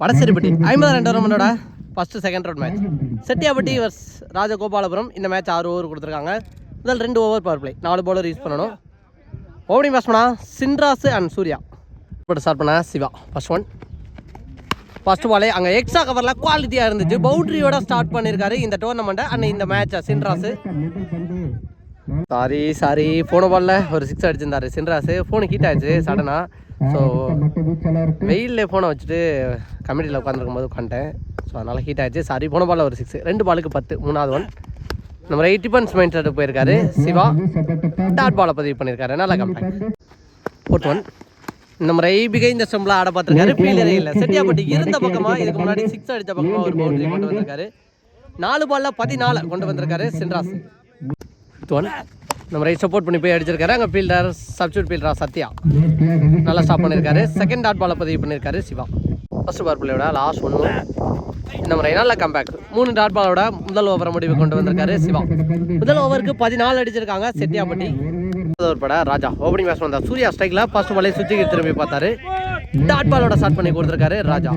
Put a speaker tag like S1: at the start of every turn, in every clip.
S1: வடசேரிப்பட்டி. ஐம்பது ரெண்டு ரவுண்டோட first second round match Chettiyapatti versus Rajagopalapuram. இந்த மேட்ச் ஆறு ஓவர் கொடுத்துருக்காங்க. முதல் ரெண்டு ஓவர் பவர் பிளே நாலு பவுலர் யூஸ் பண்ணணும். ஓப்பனிங் பேட்ஸ்மனா சின்ராஸ் அண்ட் சூர்யா. இப்போ ஸ்டார்ட் பண்ண சிவா. ஃபர்ஸ்ட் ஒன் ஃபர்ஸ்ட் பாலே அங்கே எக்ஸ்ட்ரா கவரில் குவாலிட்டியாக இருந்துச்சு. பவுண்டரியோட ஸ்டார்ட் பண்ணியிருக்காரு இந்த டோர்னமெண்ட்டை அண்ட் இந்த மேட்சை சின்ராஸ் சாரி சாரி போன பால்ல ஒரு சிக்ஸ் அடிச்சிருந்தாரு சின்ராஸ் ஃபோனு ஹீட் ஆயிடுச்சு சடனாக ஸோ வெயிலில் ஃபோனை வச்சுட்டு கமிட்டியில் உட்காந்துருக்கும் போது உட்காந்துட்டேன் ஸோ அதனால் ஹீட் ஆயிடுச்சு. சாரி போன பால்ல ஒரு சிக்ஸ் ரெண்டு பாலுக்கு பத்து. மூணாவது ஒன் நம்ம எயிட்டி பன்ஸ் மைண்ட் செட்டு போயிருக்காரு. சிவா டாட் பாலை பதிவு பண்ணியிருக்காரு. நல்ல கம்பேக் ஃபோர்த் ஒன் நம்ம ஐபிகை இந்த ஸ்டம்பில் ஆட பார்த்துருக்காரு. ஃபீல்டரே இல்லை. செட்டியாப்பட்டி இருந்த பக்கமா இதுக்கு முன்னாடி சிக்ஸ் அடித்த பக்கமா ஒரு பவுண்டரி கொண்டு வந்திருக்காரு. நாலு பால்ல பதினாலு கொண்டு வந்திருக்காரு சின்ராஸ் ஒன் நம்ம ரைட் சப்போர்ட் பண்ணி போய் அடிச்சிருக்காரு. அங்கே ஃபீல்டர் சப்ஸ்டியூட் ஃபீல்டரா சத்யா. நல்லா ஸ்டாப் பண்ணியிருக்காரு செகண்ட் டாட் பாலை பதிவு பண்ணியிருக்காரு சிவா. ஃபஸ்ட் பார் லாஸ்ட் ஒன்று நம்ம ரை நல்ல கம்பேக் மூணு டாட் பாலோட முதல் ஓவரை முடிவு கொண்டு வந்திருக்காரு சிவா. முதல் ஓவருக்கு பதினாலு அடிச்சிருக்காங்க செட்டியாப்பட்டி. ஒரு பட ராஜா. ஓப்பனிங் பேட்ஸ்மேன் தான் சூர்யா ஸ்ட்ரைக்கில் ஃபர்ஸ்ட் பாலே சுத்திக்கு திரும்பி பார்த்தாரு. டாட் பாலோட ஸ்டார்ட் பண்ணி கொடுத்துருக்காரு ராஜா.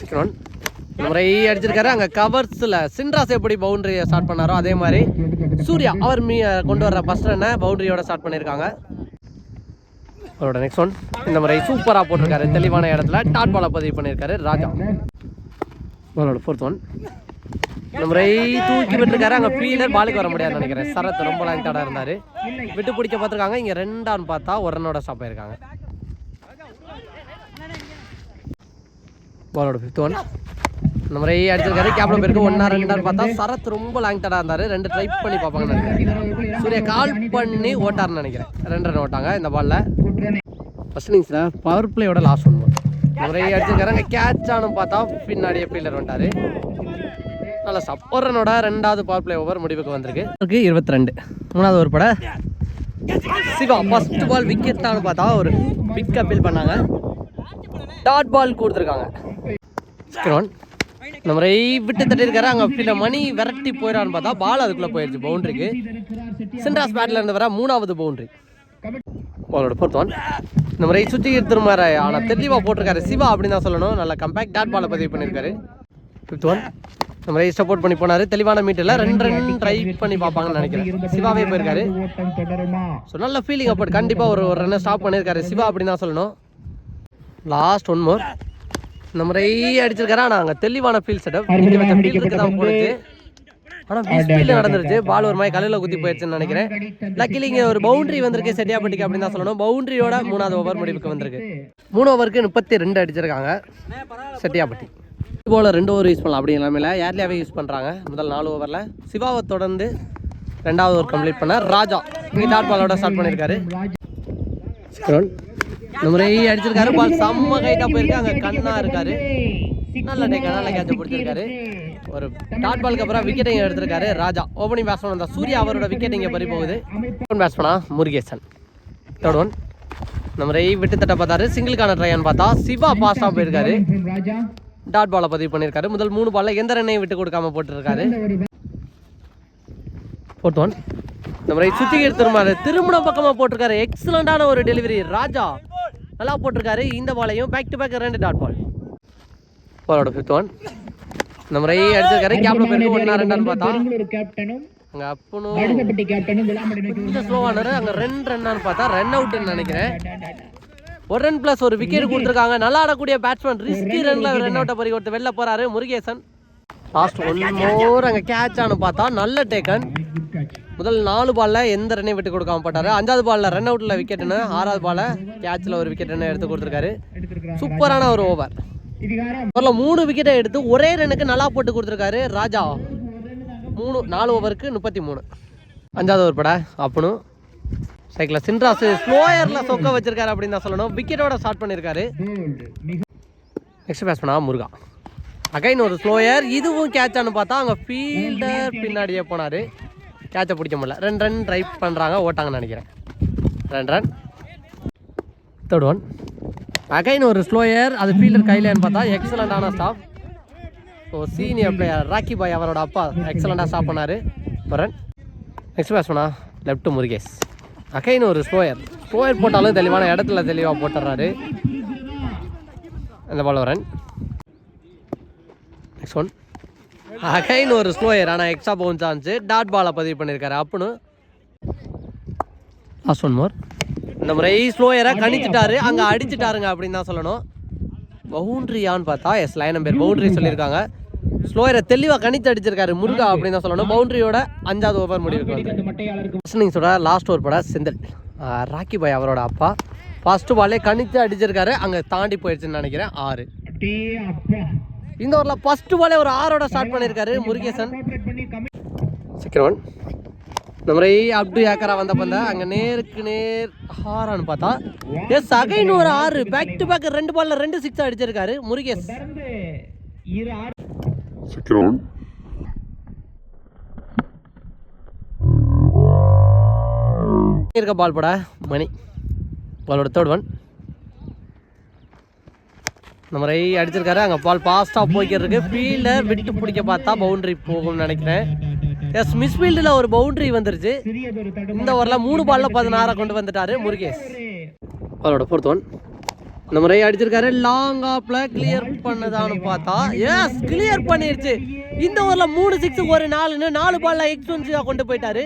S1: சிக்கன் ஒன் முறை அடிச்சிருக்காரு. அங்கே கவர்ஸில் சின்ராஸ் எப்படி பவுண்டரியை ஸ்டார்ட் பண்ணாரோ அதே மாதிரி சூர்யா அவர் மீ கொண்டு வர்ற ஃபர்ஸ்ட் ரன்னை பவுண்டரியோட ஸ்டார்ட் பண்ணியிருக்காங்க அவரோட நெக்ஸ்ட் ஒன் இந்த முறை சூப்பராக போட்டிருக்காரு. தெளிவான இடத்துல டாட் பாலை பதிவு பண்ணியிருக்காரு ராஜா. அவரோட ஃபோர்த் ஒன் இந்த முறை தூக்கி விட்டுருக்காரு. அங்கே ஃபீல்டர் பாலுக்கு வர முடியாதுன்னு நினைக்கிறேன். சரத் ரொம்ப லாங் தாடாக இருந்தார். விட்டு பிடிக்க பார்த்துருக்காங்க. இங்கே ரெண்டான்னு பார்த்தா ஒரு ரன்னோட ஸ்டாப் ஆயிருக்காங்க. பாலோட ஃபிஃப்த் ஒன் இந்த முறை அடிச்சிருக்காரு. கேப்டன் பேருக்கு ஒன்னா ரெண்டான்னு பார்த்தா சரத் ரொம்ப லாங் தடா இருந்தார். ரெண்டு ட்ரை பண்ணி பார்ப்பாங்கன்னு நினைக்கிறேன். சூர்யா கால் பண்ணி ஓட்டாருன்னு நினைக்கிறேன். ரெண்டு ரன் ஓட்டாங்க இந்த பாலில் ஃபர்ஸ்ட் இன்னிங்ஸில் பவர் பிளேயோட லாஸ்ட் ஒன் இந்த முறை அடிச்சிருக்காரு கேட்ச் ஆனும் பார்த்தா பின்னாடியே ஃபீல்டர் வந்தார் நல்ல சப்போரனோட ரெண்டாவது பவர் பிளே ஓவர் முடிவுக்கு வந்திருக்கு. இருக்கு இருபத்தி ரெண்டு மூணாவது ஒரு பட சிவா ஃபர்ஸ்ட் பால் விக்கெட் தான் பார்த்தா ஒரு பிக் அப்பீல் பண்ணாங்க. டாட் பால் கொடுத்துருக்காங்க. ஒன் நம்ம ரை விட்டு தட்டியிருக்காரு. அங்கே ஃபீல்ட மணி விரட்டி போயிடான்னு பார்த்தா பால் அதுக்குள்ளே போயிடுச்சு பவுண்டரிக்கு சென்ட்ராஸ் பேட்டில் இருந்து வர மூணாவது பவுண்டரி பாலோட பொறுத்தவன் நம்ம ரை சுற்றி திரும்பாரு ஆனால் தெளிவாக போட்டிருக்காரு சிவா அப்படின்னு தான் சொல்லணும். நல்லா கம்பேக்ட் டாட் பாலை பதிவு பண்ணியிருக்காரு. ஃபிஃப்த் ஒன் நம்ம ரை சப்போர்ட் பண்ணி போனார். தெளிவான மீட்டில் ரெண்டு ரன் ட்ரை பண்ணி பார்ப்பாங்கன்னு நினைக்கிறேன். சிவாவே போயிருக்காரு. ஸோ நல்ல ஃபீலிங் அப்போ. கண்டிப்பாக ஒரு ஒரு ரன்னை ஸ்டாப் பண்ணியிருக்காரு சிவா அப்படின்னு தான் சொல்லணும். லாஸ்ட் ஒன் மோர் நம்ம ரை அடிச்சிருக்காரு. ஆனால் அங்கே தெளிவான ஃபீல் செட்டப் இங்கே வச்ச ஃபீல்டுக்கு தான் போடுச்சு ஆனால் ஸ்பீடில் நடந்துருச்சு. பால் ஒரு மாதிரி கலையில் குத்தி போயிடுச்சுன்னு நினைக்கிறேன். லக்கிலி இங்கே ஒரு பவுண்டரி வந்திருக்கு செட்டியாப்பட்டிக்கு அப்படின்னு தான் சொல்லணும். பவுண்டரியோட மூணாவது ஓவர் முடிவுக்கு வந்திருக்கு. மூணு ஓவருக்கு முப்பத்தி ரெண்டு அடிச்சிருக்காங்க. செட்டியாப்பட்டி போல ரெண்டு ஓவர் யூஸ் பண்ணலாம். அப்படி இல்லாமல் ஏர்லியாவே யூஸ் பண்ணுறாங்க முதல் நாலு ஓவரில் சிவாவை தொடர்ந்து ரெண்டாவது ஓவர் கம்ப்ளீட் பண்ண ராஜா. இங்கே டாட் பாலோட ஸ்டார்ட் பண்ணியிருக்காரு இந்த முறை அடிச்சிருக்காரு. பால் செம்ம கைட்டாக போயிருக்கு. அங்கே கண்ணா இருக்காரு. நல்ல டேக்கா நல்ல கேட்ச பிடிச்சிருக்காரு. ஒரு டாட் பாலுக்கு அப்புறம் விக்கெட்டிங் எடுத்திருக்காரு ராஜா. ஓப்பனிங் பேட்ஸ்மேன் வந்தா சூர்யா அவரோட விக்கெட் இங்கே பறி போகுது. ஓப்பன் பேட்ஸ்மேனா முருகேசன். தேர்ட் ஒன் நம்ம ரை விட்டு தட்ட பார்த்தாரு. சிங்கிளுக்கான ட்ரையான்னு பார்த்தா சிவா பாஸ்டாக போயிருக்காரு. டாட் பாலை பதிவு பண்ணியிருக்காரு. முதல் மூணு பால்ல எந்த ரன்னையும் விட்டு கொடுக்காம போட்டிருக்காரு. ஃபோர்த் ஒன் நம்ம ரைட் சுத்தி திரும்பாரு திருமண பக்கமா போட்டிருக்காரு. எக்ஸலண்டான ஒரு டெலிவரி ராஜா நல்லா போட்டிருக்காரு. இந்த பாலையும் பேக் டு பேக் ரெண்டு டாட் பால் பாலோட ஃபிஃப்த் ஒன் நம்ம ரை அடிச்சிருக்காரு கேப்ல போயிருக்கு ஒன்னா ரெண்டான்னு பார்த்தா. அங்க அப்பனும் கொஞ்சம் ஸ்லோவானாரு அங்க ரெண்டு ரன்னான்னு பார்த்தா ரன் அவுட்னு நினைக்கிறேன். ஒரு ரன் பிளஸ் ஒரு விக்கெட் கொடுத்துருக்காங்க. நல்லா ஆடக்கூடிய பேட்ஸ்மேன் ரிஸ்கி ரன்ல ரன் அவுட்டை பறி கொடுத்து வெளில போறாரு முருகேசன். லாஸ்ட் ஒன் மோர் அங்க கேட்ச் ஆனு பார்த்தா நல்ல டேக்கன் முதல் நாலு பால்ல எந்த ரன்னையும் விட்டு கொடுக்காம போட்டாரு. அஞ்சாவது பால்ல ரன் அவுட்ல விக்கெட்னு ஆறாவது பால்ல கேட்ச்ல ஒரு விக்கெட்னு எடுத்து கொடுத்துருக்காரு. சூப்பரான ஒரு ஓவர் மூணு விக்கெட்டை எடுத்து ஒரே ரனுக்கு நல்லா போட்டு கொடுத்துருக்காரு ராஜா. மூணு நாலு ஓவருக்கு முப்பத்தி மூணு. அஞ்சாவது ஓவர் பட அப்பனும் சைக்கிள் சின்ராஸ் ஸ்லோயரில் சொக்க வச்சிருக்காரு அப்படின்னு தான் சொல்லணும். விக்கெட்டோட ஸ்டார்ட் பண்ணியிருக்காரு நெக்ஸ்ட் பேஸ் பண்ணா முருகா. அகைன் ஒரு ஸ்லோயர் இதுவும் கேட்சான்னு பார்த்தா அவங்க ஃபீல்டர் பின்னாடியே போனார். கேட்சை பிடிக்க முடியல. ரெண்டு ரன் ட்ரை பண்ணுறாங்க ஓட்டாங்கன்னு நினைக்கிறேன். ரெண்டு ரன் தேர்ட் ஒன் அகைன் ஒரு ஸ்லோயர் அது ஃபீல்டர் கையிலேன்னு பார்த்தா எக்ஸலண்டான stop so senior player Rocky bhai அவரோட அப்பா எக்ஸலண்டாக ஸ்டாப் பண்ணார். ஒரு ரன் நெக்ஸ்ட் பேட்ஸ்மனா லெஃப்ட் முருகேஷ். அகைன் ஒரு ஸ்லோயர் ஸ்லோயர் போட்டாலும் தெளிவான இடத்துல தெளிவாக போட்டுறாரு. அந்த பால் வரேன் நெக்ஸ்ட் ஒன் அகைன் ஒரு ஸ்லோயர் ஆனால் எக்ஸ்ட்ரா பவுன்ஸ் ஆச்சு டாட் பாலை பதிவு பண்ணியிருக்காரு அப்புன்னு லாஸ்ட் ஒன் மோர் இந்த முறை ஸ்லோயரை கணிச்சிட்டாரு. அங்கே அடிச்சிட்டாருங்க அப்படின்னு தான் சொல்லணும். பவுண்ட்ரியான்னு பார்த்தா எஸ் லைன் நம்பர் பவுண்ட்ரி சொல்லியிருக்காங்க. ஸ்லோயரை தெளிவாக கணித்து அடிச்சிருக்காரு முருகா அப்படின்னு தான் சொல்லணும். பவுண்ட்ரியோட அஞ்சாவது ஓவர் முடிவுக்கு லாஸ்ட் ஓவர் பட செந்தில். ராக்கி பாய் அவரோட அப்பா. ஃபர்ஸ்ட் பாலே கணித்து அடிச்சிருக்காரு. அங்கே தாண்டி போயிடுச்சுன்னு நினைக்கிறேன். ஆறு. இந்த ஓவரில் ஃபர்ஸ்ட் பாலே ஒரு ஆறோட ஸ்டார்ட் பண்ணியிருக்காரு முருகேசன்.
S2: கோஆபரேட்
S1: முறை அப்டு ஏக்கரா வந்த பந்த அங்கே நேருக்கு நேர் ஆறான்னு பார்த்தா எஸ் அகைன் ஒரு ஆறு பேக் டு பேக் ரெண்டு பால்ல ரெண்டு சிக்ஸ் அடிச்சிருக்காரு முருகேஷ்.
S3: round.
S1: இருக்க பால் போட மணி. பாலோட தேர்ட் ஒன் முறை அடிச்சிருக்காரு அங்கே பால் ஃபாஸ்ட்டாக போய்க்கிட்டு இருக்கு. ஃபீல்டர் விட்டு பிடிக்க பார்த்தா பவுண்டரி போகும்னு நினைக்கிறேன். எஸ் மிஸ் ஃபீல்டில் ஒரு பவுண்டரி வந்துருச்சு. இந்த ஓவரில் மூணு பால்ல பதினாறை கொண்டு வந்துட்டாரு முருகேஷ். பாலோட ஃபோர்த் ஒன் இந்த முறை அடிச்சிருக்காரு. லாங் ஆப்ல கிளியர் பண்ணதான்னு பார்த்தா எஸ் கிளியர் பண்ணிருச்சு. இந்த ஓவரில் மூணு சிக்ஸ் ஒரு நாலுன்னு நாலு பால்ல எக்ஸ்பென்சிவா கொண்டு போயிட்டாரு.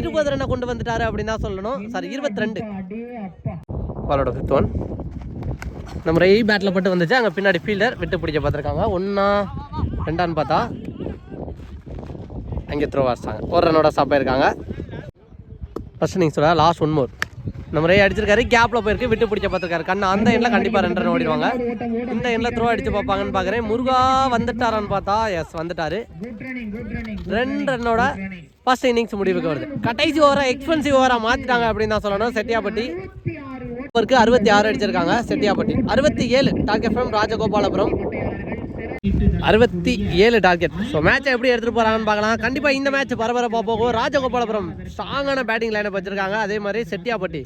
S1: இருபது ரன்னை கொண்டு வந்துட்டாரு அப்படின்னு தான் சொல்லணும். சாரி இருபத்தி ரெண்டு பாலோட ஃபிஃப்த் ஒன் இந்த முறை பேட்டில் பட்டு வந்துச்சு. அங்கே பின்னாடி ஃபீல்டர் விட்டு பிடிக்க பார்த்துருக்காங்க. ஒன்றா ரெண்டான்னு பார்த்தா. அங்கே த்ரோ அடிச்சாங்க ஒரு ரன்னோட ஸ்டாப் ஆயிருக்காங்க. நீங்கள் சொல்ல லாஸ்ட் ஒன் மோர் இந்த முறை அடிச்சிருக்காரு கேப்பில் போயிருக்கு விட்டு பிடிச்ச பார்த்துருக்காரு. கண்ணு அந்த எண்ணில் கண்டிப்பாக ரெண்டு ரன் ஓடிடுவாங்க. இந்த எண்ணில் த்ரோ அடிச்சு பார்ப்பாங்கன்னு பார்க்குறேன். முருகா வந்துட்டாரான்னு பார்த்தா எஸ் வந்துட்டாரு. ரெண்டு ரன்னோட ஃபர்ஸ்ட் இன்னிங்ஸ் முடிவுக்கு வருது. கடைசி ஓவராக எக்ஸ்பென்சிவ் ஓவராக மாற்றிட்டாங்க அப்படின்னு தான் சொல்லணும். செட்டியாப்பட்டி.
S2: இருபத்தி
S1: அறுபத்தி ஆறு அடிச்சிருக்காங்க செட்டியாப்பட்டி அறுபத்தி ஏழு டாக் எஃப்எம் ராஜகோபாலபுரம். அறுபத்தி ஏழு டார்கெட் ஸோ மேட்சை எப்படி எடுத்துகிட்டு போகிறாங்கன்னு பார்க்கலாம். கண்டிப்பாக இந்த மேட்ச் பரபரப்பாக போகும். ராஜகோபாலபுரம் ஸ்ட்ராங்கான பேட்டிங் லைனப் வச்சிருக்காங்க. அதே மாதிரி செட்டியாப்பட்டி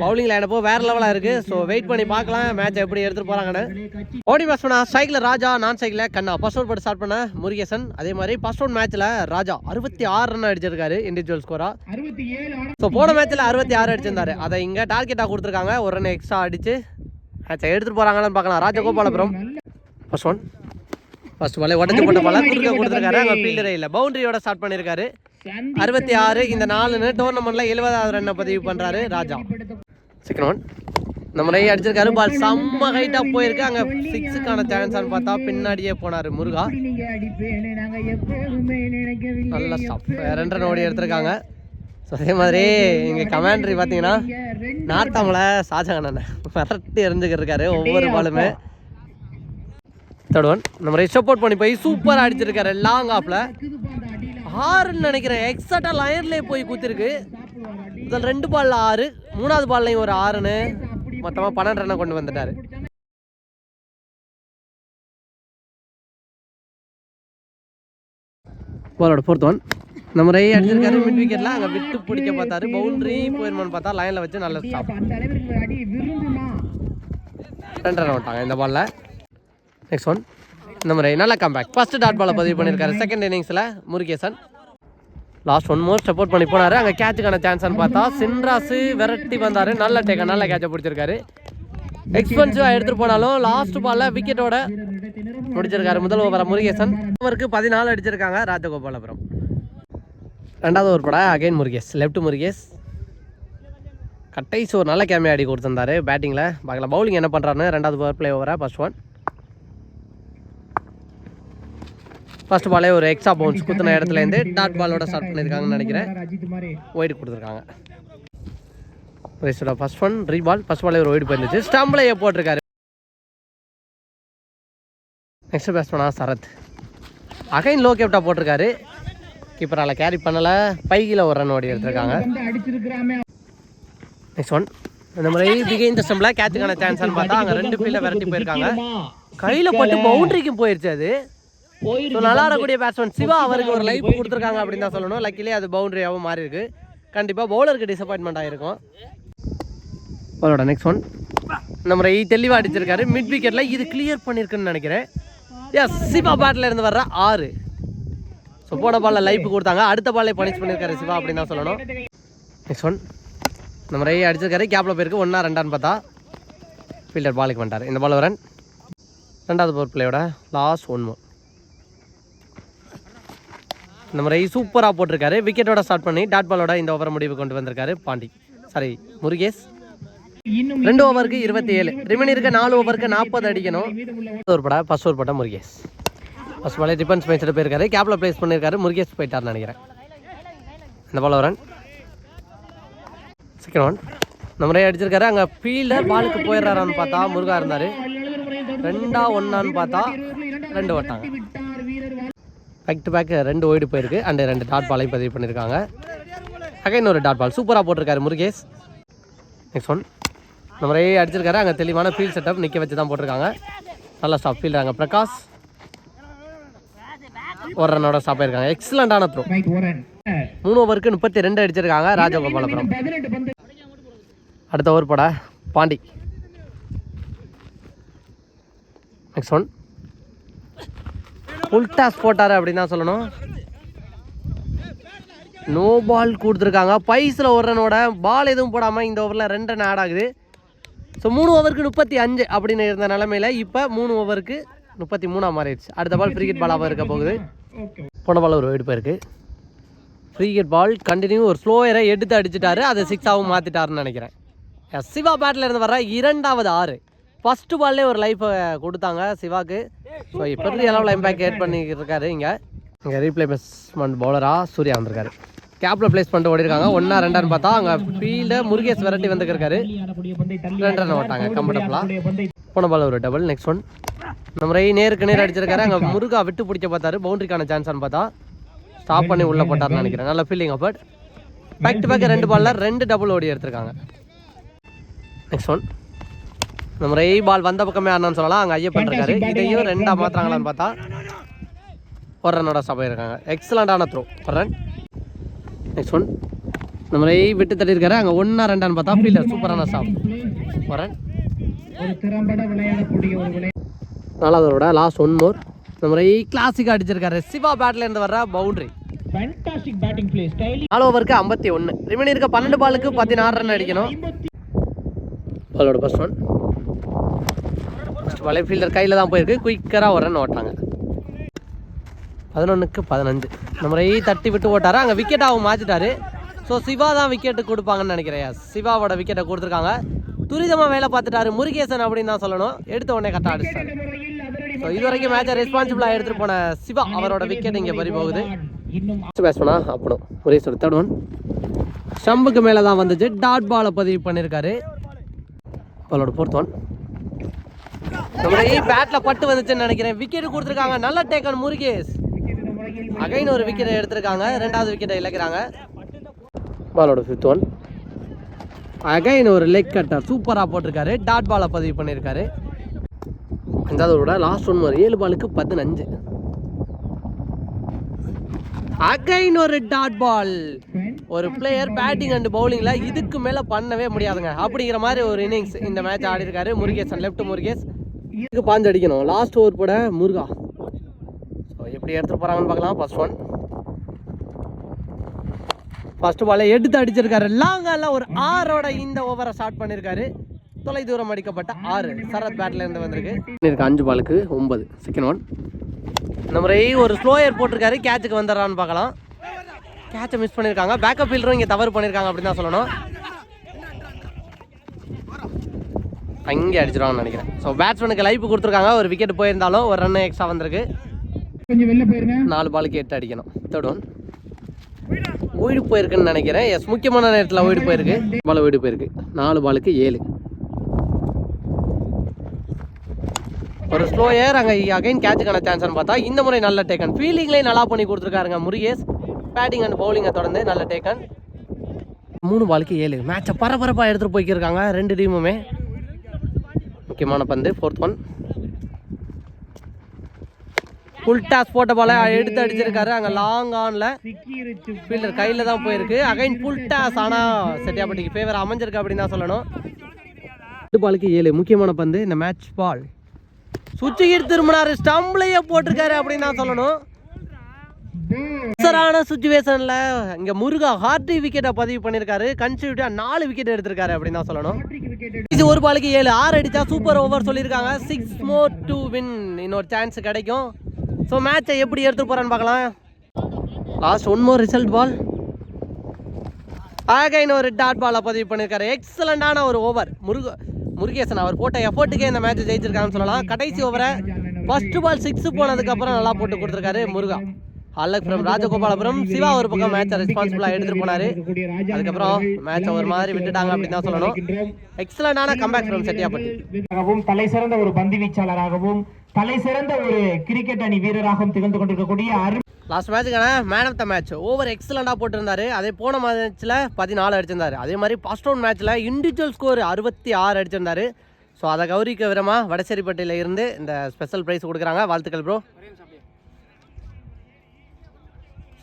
S1: பவுலிங் லைனப்போ வேற லெவலாக இருக்குது ஸோ வெயிட் பண்ணி பார்க்கலாம். மேட்சை எப்படி எடுத்துகிட்டு போகிறாங்கன்னு ஓடி பேட்ஸ் பண்ணா சைக்கிள் ராஜா நான் சைக்கிளில் கண்ணா. ஃபர்ஸ்ட் ஓவர் போட்டு ஸ்டார்ட் பண்ண முருகேசன். அதே மாதிரி ஃபர்ஸ்ட் ஒன் மேட்ச்சில் ராஜா அறுபத்தி ஆறு ரன் அடிச்சிருக்காரு இண்டிவிஜுவல் ஸ்கோரா ஸோ போன மேட்ச்சில் அறுபத்தி ஆறு அடிச்சிருந்தாரு. அதை இங்கே டார்கெட்டாக கொடுத்துருக்காங்க. ஒரு ரன் எக்ஸ்ட்ரா அடிச்சு மேட்சை எடுத்துகிட்டு போகிறாங்கன்னு பார்க்கலாம். ராஜகோபாலபுரம். ஃபர்ஸ்ட் ஒன் ஃபர்ஸ்ட் பாலே உடச்சி போட்ட பால குறுக்க கொடுத்துருக்காரு. அங்கே ஃபீல்டரே இல்லை. பவுண்டரியோட ஸ்டார்ட் பண்ணியிருக்காரு அறுபத்தி ஆறு இந்த நாலுன்னு டோர்னமெண்ட்ல எழுபதாவது ரன்னை பதிவு பண்ணுறாரு ராஜா. செகண்ட் ஒன் இந்த முறை அடிச்சிருக்காரு. பால் செம்ம ஹைட்டாக போயிருக்கு. அங்கே சிக்ஸுக்கான சான்ஸ்னு பார்த்தா பின்னாடியே போனார் முருகா. நல்ல ஸ்டாப் ரெண்டு ரன் ஓடி எடுத்திருக்காங்க. ஸோ அதே மாதிரி இங்கே கமாண்டரி பார்த்தீங்கன்னா நார்த்தாமல ஷாஜகான் அண்ணன் மிரட்டி எறிஞ்சுக்கிட்டு இருக்காரு ஒவ்வொரு பாலுமே. தேர்ட் ஒன் நம்ம சப்போர்ட் பண்ணி போய் சூப்பராக அடிச்சிருக்காரு லாங் ஆஃப்ல ஆறுன்னு நினைக்கிறேன். எக்ஸாக்டாக லயன்லேயே போய் குத்திருக்கு. இதில் ரெண்டு பால்ல ஆறு மூணாவது பால்லையும் ஒரு ஆறுன்னு மொத்தமாக பன்னெண்டு ரன்னை கொண்டு வந்துட்டாரு. பாலோட ஃபோர்த் ஒன் நம்ம ரை அடிச்சிருக்காரு மிட் விக்கெட்ல அங்கே விட்டு பிடிக்க பார்த்தாரு. பவுண்டரி போயிருமான்னு பார்த்தா லைனில் வச்சு நல்ல ஸ்டாப் ரெண்டு ரன் விட்டாங்க இந்த பால்ல நெக்ஸ்ட் ஒன் இந்த மாதிரி நல்ல கம்பேக் ஃபர்ஸ்ட் டாட் பாலை பதிவு பண்ணியிருக்காரு. செகண்ட் இன்னிங்ஸில் Murugesan. Last one more support பண்ணி போனார். அங்கே கேட்சுக்கான சான்ஸ்னு பார்த்தா சின்ராசு விரட்டி வந்தார். நல்ல டேக்க நல்ல கேட்சை பிடிச்சிருக்காரு. எக்ஸ்பென்சிவாக எடுத்துகிட்டு போனாலும் லாஸ்ட் பாலில் விக்கெட்டோட முடிச்சிருக்காரு. முதல் ஓவர முருகேசன். ஓவருக்கு பதினாலு அடிச்சிருக்காங்க ராஜகோபாலபுரம். ரெண்டாவது ஒரு படம் அகைன் முருகேஷ். லெஃப்ட் முருகேஷ். கட்டைஸ் ஒரு நல்ல கேமியா ஆடி கொடுத்துருந்தாரு பேட்டிங்கில் பார்க்கலாம். பவுலிங் என்ன பண்ணுறாருன்னு ரெண்டாவது பவர் பிளே ஓவராக ஃபஸ்ட் ஒன் ஃபர்ஸ்ட் பாலே ஒரு எக்ஸ்ட்ரா பவுன்ஸ் குத்துன இடத்துலேருந்து டாட் பாலோட ஸ்டார்ட் பண்ணியிருக்காங்கன்னு நினைக்கிறேன். ஒயிட் கொடுத்துருக்காங்க. ரேஸோட ஃபஸ்ட் ஒன் ரீ பால் ஃபஸ்ட் பாலே ஒரு ஒயிட் போயிருந்துச்சு. ஸ்டம்பிளையே போட்டிருக்காரு. நெக்ஸ்ட் பேட்ஸ்மேனா சரத். அகைன் லோ கேப்டா போட்டிருக்காரு. கீப்பரால் கேரி பண்ணலை. பைகில் ஒரு ரன் ஓடி எடுத்திருக்காங்க. நெக்ஸ்ட் ஒன் இந்த மாதிரி பிகைன் இந்த கேட்சுக்கான சான்ஸ்னு பார்த்தா அங்கே ரெண்டு ஃபீல்டில் விரட்டி போயிருக்காங்க. கையில் பட்டு பவுண்டரிக்கும் போயிருச்சு அது. ஸோ நல்லா இருக்கக்கூடிய பேட்ஸ்மேன் சிவா அவருக்கு ஒரு லைஃப் கொடுத்துருக்காங்க அப்படின்னு தான் சொல்லணும். லக்கிலே அது பவுண்டரியாகவும் மாறி இருக்கு. கண்டிப்பாக பவுலருக்கு டிசப்பாயின்மெண்ட் ஆகிருக்கும் அவரோட நெக்ஸ்ட் ஒன் நம்ம முறை தெளிவாக அடிச்சிருக்காரு. மிட் விக்கெட்டில் இது கிளியர் பண்ணியிருக்குன்னு நினைக்கிறேன். எஸ் சிவா பேட்டில் இருந்து வர்ற ஆறு. ஸோ போன பாலில் லைஃப் கொடுத்தாங்க. அடுத்த பாலே பனிஷ் பண்ணியிருக்காரு சிவா அப்படின்னு தான் சொல்லணும். நெக்ஸ்ட் ஒன் நம்ம ரை அடிச்சிருக்காரு. கேப்பில் போயிருக்கு. ஒன்றா ரெண்டான்னு பார்த்தா ஃபீல்டர் பாலுக்கு வந்துட்டார். இந்த பால் ரன் ரெண்டாவது பவர் பிளேயோட லாஸ்ட் ஒன் மோர் இந்த முறை சூப்பராக போட்டிருக்காரு. விக்கெட்டோட ஸ்டார்ட் பண்ணி டாட் பாலோட இந்த ஓவரை முடிவு கொண்டு வந்திருக்காரு பாண்டி. சாரி முருகேஷ். ரெண்டு ஓவருக்கு இருபத்தி ஏழு. ரிமைன் இருக்க நாலு ஓவருக்கு நாற்பது அடிக்கணும். ஒரு படா ஃபர்ஸ்ட் ஒரு பட்டா முருகேஷ். ஃபஸ்ட் பாலே டிஃபன்ஸ் மேட்ச்சில் போயிருக்காரு. கேப்பில் ப்ளேஸ் பண்ணியிருக்காரு முருகேஷ் போயிட்டார்னு நினைக்கிறேன். இந்த பால் வரன் செகண்ட் ஒன் நம்ம ரே அடிச்சிருக்காரு. அங்கே ஃபீல்டர் பாலுக்கு போயிடுறாரான்னு பார்த்தா முருகா இருந்தார். ரெண்டா ஒன்னான்னு பார்த்தா ரெண்டு வட்டாங்க பேக் டு பேக் ரெண்டு ஓய்டு போயிருக்கு. அண்ட் ரெண்டு டாட் பாலையும் பதிவு பண்ணியிருக்காங்க அகைன் ஒரு டாட் பால் சூப்பராக போட்டிருக்காரு முருகேஷ். நெக்ஸ்ட் ஒன் நம்ம ரே அடிச்சிருக்காரு. அங்கே தெளிவான ஃபீல்ட் செட்டப் நிற்க வச்சு தான் போட்டிருக்காங்க. நல்லா ஸ்டாப் ஃபீல்டாங்க பிரகாஷ். ஒரு ரன்னோட ஸ்டாப் ஆயிருக்காங்க எக்ஸலண்டான த்ரோ மூணு ஓவருக்கு முப்பத்தி ரெண்டு அடிச்சிருக்காங்க. ராஜகோபாலபுரம் அடுத்த ஓவர் பட. Pandi. Next one full toss போட்டார் அப்படின்னு தான் சொல்லணும். நோ பால் கொடுத்துருக்காங்க. பைஸில் ஒரு ரனோட பால் எதுவும் போடாமல் இந்த ஓவரில் ரெண்டு ரன் ஆட் ஆகுது. ஸோ மூணு ஓவருக்கு முப்பத்தி அஞ்சு அப்படின்னு இருந்த நிலமையில இப்போ மூணு ஓவருக்கு முப்பத்தி மூணா மாறிடுச்சு அடுத்த பால் ஃப்ரீ ஹிட் பாலாக இருக்க போகுது. போன பால் ஒரு வெடிப்பு இருக்கு. ஃப்ரீ ஹிட் பால் கண்டினியூ ஒரு ஸ்லோயரை எடுத்து அடிச்சிட்டாரு. அதை சிக்ஸாகவும் மாற்றிட்டாருன்னு நினைக்கிறேன். சிவா பேட்டில் இருந்து வர இரண்டாவது ஆறு. ஃபஸ்ட்டு பால்லே ஒரு லைஃப்பை கொடுத்தாங்க சிவாக்கு. ஸோ இப்போ அளவில் இம்பேக்ட் ஏட் பண்ணிக்கிட்டு இருக்காரு இங்கே. இங்கே ரீப்ளேஸ்மெண்ட் பவுலராக சூர்யா வந்திருக்காரு. கேப்பில் ப்ளேஸ் பண்ணிட்டு ஓடி இருக்காங்க ஒன்றா ரெண்டான்னு பார்த்தா அங்கே ஃபீல்டை முருகேஷ் விரட்டி வந்துருக்காரு. ரெண்டு ரன் ஓட்டாங்க கம்ஃபர்டபுளாக போன பால் ஒரு டபுள் நெக்ஸ்ட் ஒன் நம்ம ரை நேருக்கு நேர் அடிச்சிருக்காரு. அங்கே முருகா விட்டு பிடிக்க பார்த்தாரு. பவுண்டரிக்கான சான்ஸ்னு பார்த்தா ஸ்டாப் பண்ணி உள்ளே போட்டார்னு நினைக்கிறேன். நல்ல ஃபீலிங் அப்பட் பேக் டு பேக் ரெண்டு பால்ல ரெண்டு டபுள் ஓடி எடுத்திருக்காங்க. நெக்ஸ்ட் ஒன் நம்ம ரெய் பால் வந்த பக்கமே ஆனான்னு சொல்லலாம். அங்கே ஐயப்பன் இருக்காரு. இதையும் ரெண்டாக மாத்துறாங்களான்னு பார்த்தா ஒரு ரன்னோட ஸ்டாப் ஆயிருக்காங்க. எக்ஸலண்டான த்ரோ ஒரு ரன் நெக்ஸ்ட் ஒன் நம்ம ரை விட்டு தட்டியிருக்காரு அங்கே ஒன்றா ரெண்டான்னு பார்த்தா ஃபீல்டர் சூப்பரான ஸ்டாப் ஒரு ரன்
S2: ஒரு திறம்பட விளையாடக்கூடிய ஒரு விளையாட்டு
S1: நாலாவதோட லாஸ்ட் ஒன் மோர் இந்த முறை கிளாசிக் அடிச்சிருக்காரு. சிவா பேட்ல இருந்து வர்ற பவுண்டரி
S2: ஃபேண்டாஸ்டிக் பேட்டிங் பிளே ஸ்டைலி
S1: நாலு ஓவருக்கு ஐம்பத்தி ஒன்று ரிமைன் இருக்க பன்னெண்டு பாலுக்கு பதினாறு ரன் அடிக்கணும். பாலோட ஃபர்ஸ்ட் ஒன் ஃபர்ஸ்ட் பாலே ஃபீல்டர் கையில் தான் போயிருக்கு. குயிக்கராக ஒரு ரன் ஓட்டாங்க பதினொன்றுக்கு பதினஞ்சு. நம்ம தட்டி விட்டு ஓட்டார். அங்கே விக்கெட்டாகவும் மாற்றிட்டாரு ஸோ சிவா தான் விக்கெட்டு கொடுப்பாங்கன்னு நினைக்கிறேன். சிவாவோட விக்கெட்டை கொடுத்துருக்காங்க. துரிதமாக வேலை பார்த்துட்டாரு முருகேசன் அப்படின்னு தான் சொல்லணும். எடுத்த உடனே கரெக்டாக அடிச்சிட்டாரு. ஸோ இது வரைக்கும் மேட்சை ரெஸ்பான்சிபிளாக எடுத்துகிட்டு போன சிவா அவரோட விக்கெட் இங்கே பறி போகுது.
S2: இன்னும்
S1: ஃபஸ்ட் அப்படும் ஒரே தேர்ட் ஒன் ஸ்டம்புக்கு மேலே தான் வந்துச்சு. டாட் பாலை பதிவு பண்ணியிருக்காரு அவளோட ஃபோர்த் ஒன் பேட்டில் பட்டு வந்துச்சுன்னு நினைக்கிறேன். விக்கெட் கொடுத்துருக்காங்க. நல்ல டேக்கன் முருகேஷ். அகைன் ஒரு விக்கெட் எடுத்திருக்காங்க. ரெண்டாவது விக்கெட்டை இழக்கிறாங்க. பாலோட ஃபிஃப்த் ஒன் அகைன் ஒரு லெக் கட்டர் சூப்பராக போட்டிருக்காரு. டாட் பாலை பதிவு பண்ணியிருக்காரு. அஞ்சாவது விட லாஸ்ட் ஒன் ஒரு ஏழு பாலுக்கு பதினஞ்சு. அகைன் ஒரு டாட் பால் ஒரு பிளேயர் பேட்டிங் அண்ட் பவுலிங்ல இதுக்கு மேல பண்ணவே முடியாதுங்க. அப்படிங்கிற மாதிரி ஒரு இன்னிங்ஸ் இந்த மேட்ச் ஆடி இருக்காரு முருகேசன் லெஃப்ட் முருகேஷ். இதுக்கு பாஞ்சு அடிக்கணும். லாஸ்ட் ஓவர் போட முருகா. எப்படி எடுத்துட்டு போறாங்கன்னு பார்க்கலாம். ஃபர்ஸ்ட் ஒன் ஃபர்ஸ்ட் பாலை எடுத்து அடிச்சிருக்காரு. லாங்கால ஒரு ஆறோட இந்த ஓவரை ஸ்டார்ட் பண்ணியிருக்காரு தொலை தூரம் அடிக்கப்பட்ட ஆறு. சரத் பேட்ல இருந்து வந்திருக்கு. இருக்கு அஞ்சு பாலுக்கு ஒன்பது. செகண்ட் ஒன் இந்த முறை ஒரு ஸ்லோயர் போட்டிருக்காரு. கேட்சுக்கு வந்துடுறான்னு பார்க்கலாம். கேட்சை மிஸ் பண்ணியிருக்காங்க பேக்கப் ஃபீல்டரும் இங்கே தவறு பண்ணியிருக்காங்க அப்படின்னு தான் சொல்லணும். அங்கே அடிச்சிருவாங்கன்னு நினைக்கிறேன். ஸோ பேட்ஸ்மேனுக்கு லைஃப் கொடுத்துருக்காங்க. ஒரு விக்கெட் போயிருந்தாலும் ஒரு ரன் எக்ஸ்ட்ரா வந்திருக்கு.
S2: கொஞ்சம் வெளில போயிருங்க.
S1: நாலு பாலுக்கு எட்டு அடிக்கணும். தேர்ட் ஒன் ஓய்டு போயிருக்குன்னு நினைக்கிறேன். எஸ் முக்கியமான நேரத்தில் ஓய்டு போயிருக்கு. பால் ஓய்டு போயிருக்கு. நாலு பாலுக்கு ஏழு. ஒரு ஸ்லோ ஏர் அங்கே அகைன் கேட்சுக்கான சான்ஸ்னு பார்த்தா இந்த முறை நல்ல டேக்கன் ஃபீல்டிங்லேயே நல்லா பண்ணி கொடுத்துருக்காருங்க முருகேஷ். பேட்டிங் அண்ட் பவுலிங்கை தொடர்ந்து நல்ல டேக்கன் மூணு பாலுக்கு ஏழு. மேட்சை பரபரப்பாக எடுத்துகிட்டு போய்க்கிருக்காங்க ரெண்டு டீமுமே முக்கியமான பந்து ஃபோர்த் ஒன் ஃபுல் டாஸ் போட்ட பாலை எடுத்து அடிச்சிருக்காரு. அங்கே லாங் ஆனில் ஃபீல்டர் கையில் தான் போயிருக்கு. அகைன் ஃபுல் டாஸ் ஆனால் செட்டியாப்பட்டிக்கு ஃபேவர் அமைஞ்சிருக்கு அப்படின்னு தான் சொல்லணும். ரெண்டு பாலுக்கு ஏழு முக்கியமான பந்து இந்த மேட்ச் பால் சுவிட்ச் திரும்பினாரு ஸ்டம்ப்லேயே போட்டிருக்காரு அப்படின்னு தான் சொல்லணும். அவசரான சுச்சுவேஷனில் இங்கே முருகா ஹார்டி விக்கெட்டை பதிவு பண்ணியிருக்காரு கன்சியூட்டிவ் நாலு விக்கெட் எடுத்திருக்காரு அப்படின்னு தான் சொல்லணும். இது ஒரு பாலுக்கு ஏழு. ஆறு அடிச்சா சூப்பர் ஓவர் சொல்லியிருக்காங்க. சிக்ஸ் மோர் டு வின் இன்னொரு சான்ஸ் கிடைக்கும். ஸோ மேட்சை எப்படி எடுத்துகிட்டு போகிறான்னு பார்க்கலாம். Last one more result ball ஆக ஒரு டாட் பாலை பதிவு பண்ணியிருக்காரு எக்ஸலண்டான ஒரு ஓவர் முருக முருகேசன் அவர் போட்ட எஃபர்ட்டுக்கே இந்த மேட்ச்சை ஜெயிச்சிருக்காங்கன்னு சொல்லலாம். கடைசி ஓவரை ஃபஸ்ட்டு பால் சிக்ஸ் போனதுக்கப்புறம் நல்லா போட்டு கொடுத்துருக்காரு முருகா. அல்லக் ஃப்ரம் ராஜகோபாலபுரம் சிவா ஒரு பக்கம் மேட்சை ரெஸ்பான்சிபிளாக எடுத்துகிட்டு போனாரு. அதுக்கப்புறம் மேட்சை ஒரு மாதிரி விட்டுட்டாங்க அப்படின்னு தான் சொல்லணும். எக்ஸலண்டான கம்பேக் ஃப்ரம் செட்டியாப்பட்டி.
S2: தலை சிறந்த ஒரு பந்து வீச்சாளராகவும் தலை சிறந்த ஒரு கிரிக்கெட் அணி வீரராகவும் திகழ்ந்து கொண்டிருக்கக்கூடிய அரு
S1: last மேட்சுக்கான man of the match over எக்ஸலண்டாக போட்டிருந்தாரு. அதே போன மேட்ச்சில் பதினாலு அடிச்சிருந்தாரு. அதே மாதிரி ஃபர்ஸ்ட் ரவுண்ட் மேட்ச்சில் இண்டிவிஜுவல் ஸ்கோர் அறுபத்தி ஆறு அடிச்சிருந்தாரு. ஸோ அதை கௌரிக்க விதமாக வடசேரிப்பட்டியில் இருந்து இந்த ஸ்பெஷல் ப்ரைஸ் கொடுக்குறாங்க. வாழ்த்துக்கள் ப்ரோ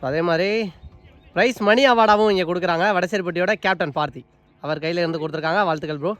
S1: ஸோ அதே மாதிரி ப்ரைஸ் மணி அவார்டாகவும் இங்கே கொடுக்குறாங்க. வடசேரிப்பட்டியோட கேப்டன் பார்த்தி. அவர் கையில் இருந்து கொடுத்துருக்காங்க. வாழ்த்துக்கள் ப்ரோ